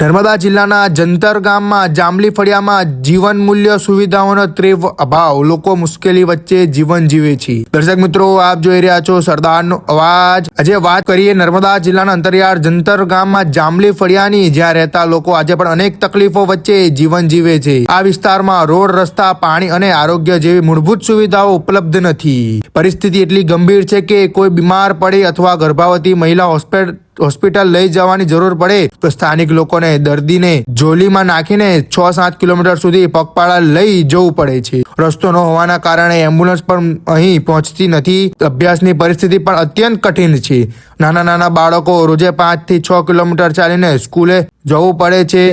નર્મદા જિલ્લાના જંતર ગામમાં જાંબલી ફળિયામાં જીવન મૂલ્ય સુવિધાઓનો ત્રેવ અભાવ. લોકો મુશ્કેલી વચ્ચે જીવન જીવે છે. દર્શક મિત્રો, આપ જોઈ રહ્યા છો સરદારનો અવાજ. આજે વાત કરીએ નર્મદા જિલ્લાના અંતરિયાળ જંતર ગામમાં જાંબલી ફળિયાની, જ્યાં રહેતા લોકો આજે પણ અનેક તકલીફો વચ્ચે જીવન જીવે છે. આ વિસ્તારમાં રોડ, રસ્તા, પાણી અને આરોગ્ય જેવી મૂળભૂત સુવિધાઓ ઉપલબ્ધ નથી. પરિસ્થિતિ એટલી ગંભીર છે કે કોઈ બીમાર પડે અથવા ગર્ભાવતી મહિલા હોસ્પિટલ હોસ્પિટલ લઈ જવાની જરૂર પડે તો સ્થાનિક લોકોને દર્દીને જોલીમાં નાખીને છ સાત કિલોમીટર સુધી પગપાળા લઈ જવું પડે છે. રસ્તો ન હોવાના કારણે એમ્બ્યુલન્સ પણ અહીં પહોંચતી નથી. અભ્યાસની પરિસ્થિતિ પણ અત્યંત કઠિન છે. નાના નાના બાળકો રોજે પાંચથી છ કિલોમીટર ચાલીને સ્કૂલે જવું પડે છે.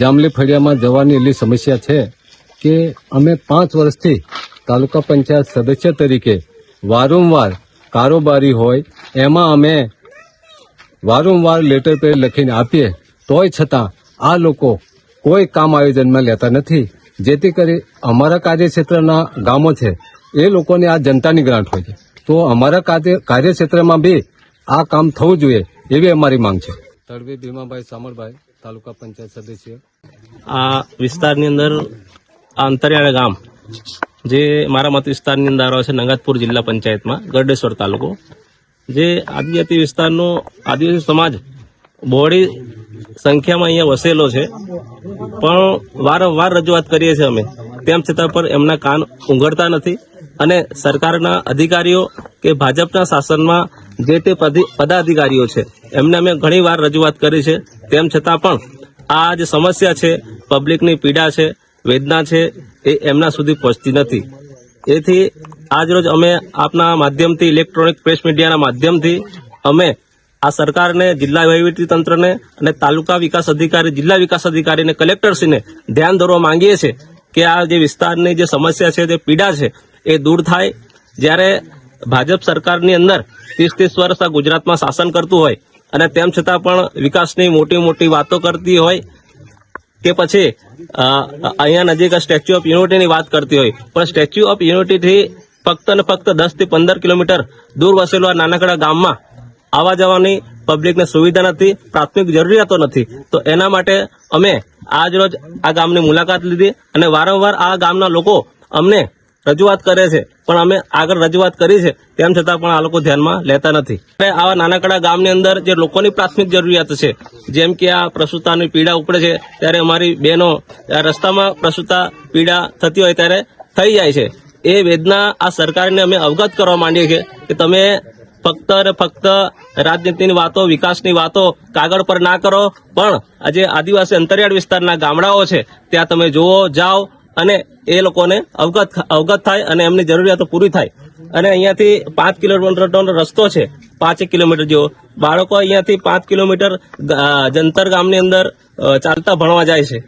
જામલી ફળિયામાં જવાની એટલી સમસ્યા છે કે અમે પાંચ વર્ષથી તાલુકા પંચાયત સદસ્ય તરીકે વારંવાર કારોબારી હોય, એમાં અમે વારંવાર લેટર પેડ લખીને આપીએ તોય છતાં આ લોકો કોઈ કામ આયોજનમાં લેતા નથી. જેથી કરી અમારા કાર્યક્ષેત્રના ગામો છે એ લોકોને આ જનતાની ગ્રાન્ટ હોય છે. તો અમારા કાર્ય કાર્યક્ષેત્રમાં બી આ કામ થવું જોઈએ એવી અમારી માંગ છે. તળવી ભીમાભાઈ સામળભાઈ તાલુકા પંચાયત સદસ્ય. આ વિસ્તારની અંદર આ અંતરિયાળ ગામ જે મારા મત વિસ્તારની અંદર આવે છે નંગાતપુર જિલ્લા પંચાયતમાં ગરડેશ્વર તાલુકો. જે આદિજાતિ વિસ્તારનો આદિવાસી સમાજ બહોળી સંખ્યામાં અહીંયા વસેલો છે. પણ વારંવાર રજૂઆત કરીએ છીએ અમે. તેમ છતાં પણ એમના કાન ઉંઘડતા નથી અને સરકારના અધિકારીઓ કે ભાજપના શાસનમાં જે તે પદી- પદાધિકારીઓ છે, એમને અમે ઘણી વાર રજૂઆત કરી છે. તેમ છતાં પણ આ જે સમસ્યા છે, પબ્લિકની પીડા છે, વેદના છે, એ એમના સુધી પહોંચતી નથી. એથી આજરોજ અમે આપના માધ્યમથી ઇલેક્ટ્રોનિક પ્રેસ મીડિયાના માધ્યમથી અમે આ સરકારને, જિલ્લા તંત્રને અને તાલુકા વિકાસ અધિકારી, જિલ્લા વિકાસ અધિકારી અને કલેક્ટરશ્રીને ધ્યાન દોરવા માંગીએ છીએ કે આ જે વિસ્તારની જે સમસ્યા છે, જે પીડા છે, એ દૂર થાય. જ્યારે ભાજપ સરકારની અંદર ત્રીસ ત્રીસ વર્ષ ગુજરાતમાં શાસન કરતું હોય અને તેમ છતાં પણ વિકાસની મોટી મોટી વાતો કરતી હોય, કે પછી અહીંયા નજીક સ્ટેચ્યુ ઓફ યુનિટીની વાત કરતી હોય. પણ સ્ટેચ્યુ ઓફ યુનિટીથી ફક્ત ને ફક્ત દસથી પંદર કિલોમીટર દૂર વસેલો આ નાનકડા ગામમાં આવવા જવાની પબ્લિકને સુવિધા નથી, પ્રાથમિક જરૂરિયાતો નથી. તો એના માટે અમે આજ રોજ આ ગામની મુલાકાત લીધી અને વારંવાર આ ગામના લોકો અમને રજૂઆત કરે છે. પણ અમે આગળ રજૂઆત કરી છે, તેમ છતાં પણ આ લોકો ધ્યાનમાં લેતા નથી. આવા નાનકડા ગામની અંદર જે લોકોની પ્રાથમિક જરૂરિયાત છે, જેમ કે આ પ્રસૂતાની પીડા ઉપડે છે, ત્યારે અમારી બહેનો રસ્તામાં પ્રસૂતા પીડા થતી હોય ત્યારે થઈ જાય છે. એ વેદના આ સરકારને અમે અવગત કરવા માંડીએ છીએ કે તમે ફક્ત અને ફક્ત રાજનીતિની વાતો, વિકાસની વાતો કાગળ પર ના કરો, પણ આજે આદિવાસી અંતરિયાળ વિસ્તારના ગામડાઓ છે, ત્યાં તમે જુઓ, જાઓ અને એ લોકોને અવગત અવગત થાય અને એમની જરૂરિયાતો પૂરી થાય. અને અહીંયાથી પાંચ કિલોમીટરનો રસ્તો છે પાંચેક કિલોમીટર જેવો. બાળકો અહીંયાથી પાંચ કિલોમીટર જંતર ગામની અંદર ચાલતા ભણવા જાય છે.